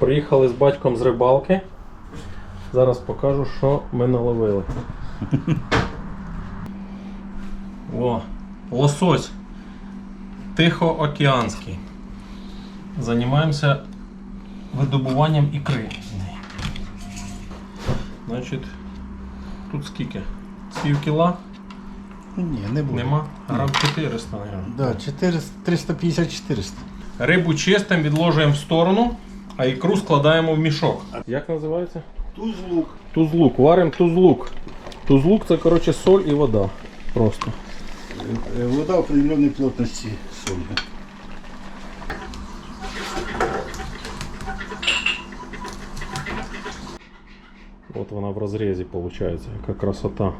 Приїхали з батьком з рибалки. Зараз покажу, що ми наловили. О, лосось. Тихоокеанський. Займаємося видобуванням ікри. Значить, тут скільки? Пів кіла? Ні, не буде. Нема? Грам 400, мабуть. Да, 400, 350-400. Рибу чистимо, відложуємо в сторону, а ікру складаємо в мішок. Як називається? Тузлук. Тузлук. Варимо тузлук. Тузлук це, коротше, соль і вода. Просто. Е, Вода определенной плотності солі. От вона в розрізі виходить. Яка красота.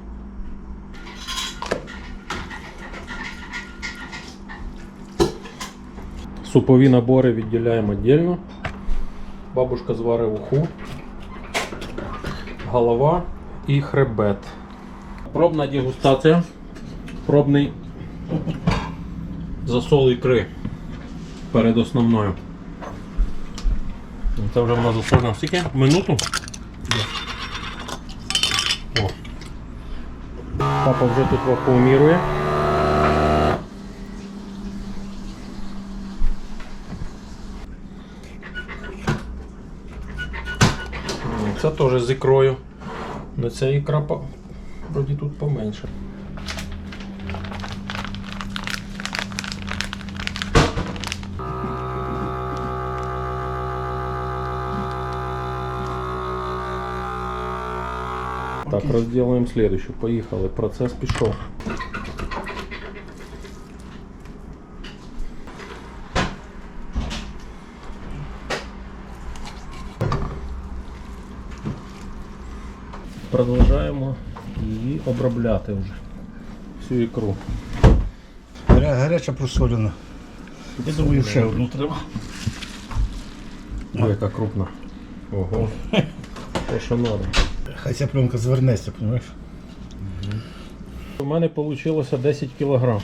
Супові набори відділяємо віддільно. Бабушка зварить уху, голова і хребет. Пробна дегустація. Пробний засол ікри перед основною. Це вже вона засолена скільки? Минуту? О. Папа вже тут вакуумірує. М, Це теж з ікрою. але ця ікра вроді тут поменше. Так, розділуємо следующую. Поїхали. Процес пішов. Продовжуємо її обробляти вже. Всю ікру. Гаря, гаряча просолена. Я думаю, ще одну треба. Ой, яка крупна. Ого. То, що надо. Хай ця пленка звернеться, розумієш? У мене вийшло 10 кг.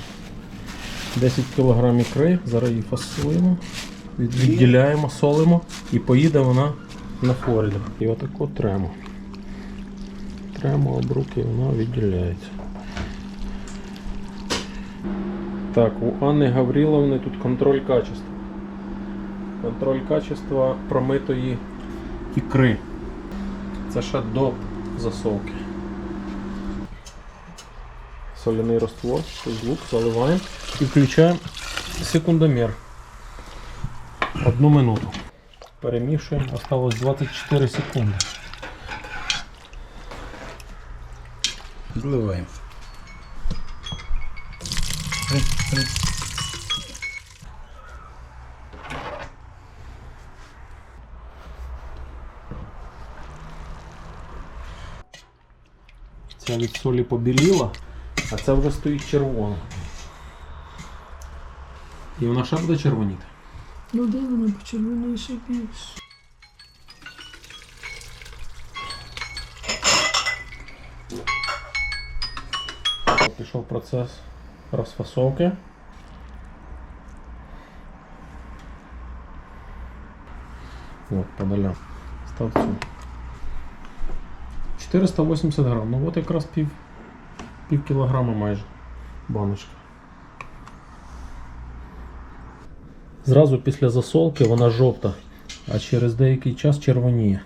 10 кг ікри, зараз її фасуємо, відділяємо, солимо і поїде вона на Флориду. І отако тремо. Тремо об руки вона відділяється. Так, у Анни Гавриловни тут контроль качества. Контроль качества промитої ікри. Це ще до засолки. соляний раствор, лук заливаємо і включаємо секундомер. Одну минуту. Перемішуємо, осталось 24 секунди. Зливаємо. Ця від солі побіліла, а це вже стоїть червона. І вона ще буде червоніти. Ну де вона почервоніше більш? Пішов процес розфасовки. От, подаля. Став цю. 480 грам. Ну от якраз пів, пів кілограма майже баночка. Зразу після засолки вона жовта, а через деякий час червоніє.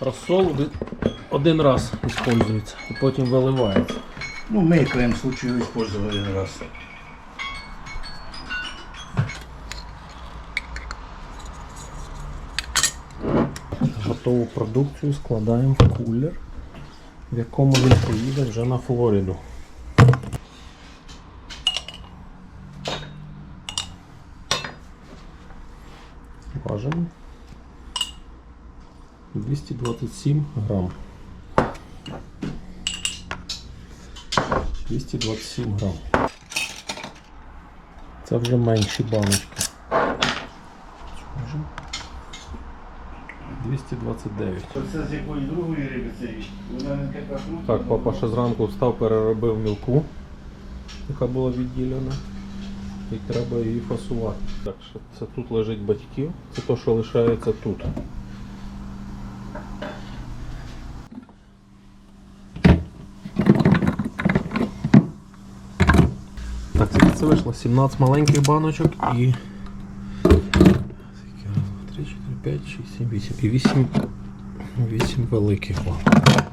Розсол один раз використовується і потім виливається. Ну, ми в крайнем случае использовали один раз. Готову продукцію складаємо в кулер, в якому він поїде вже на Флориду. Важимо 227 грам. 227 грам. Це вже менші баночки. 229. Це з якої другої риби це? Вона не така крута. Так, папа ще зранку встав, переробив мілку, яка була відділена. і треба її фасувати. Так що це тут лежить батьків, це то, що лишається тут. Так, скільки це вийшло? 17 маленьких баночок і. Скільки? Раз, два, три, чотири, п'ять, шість, сім, вісім. І 8, 8 великих банок.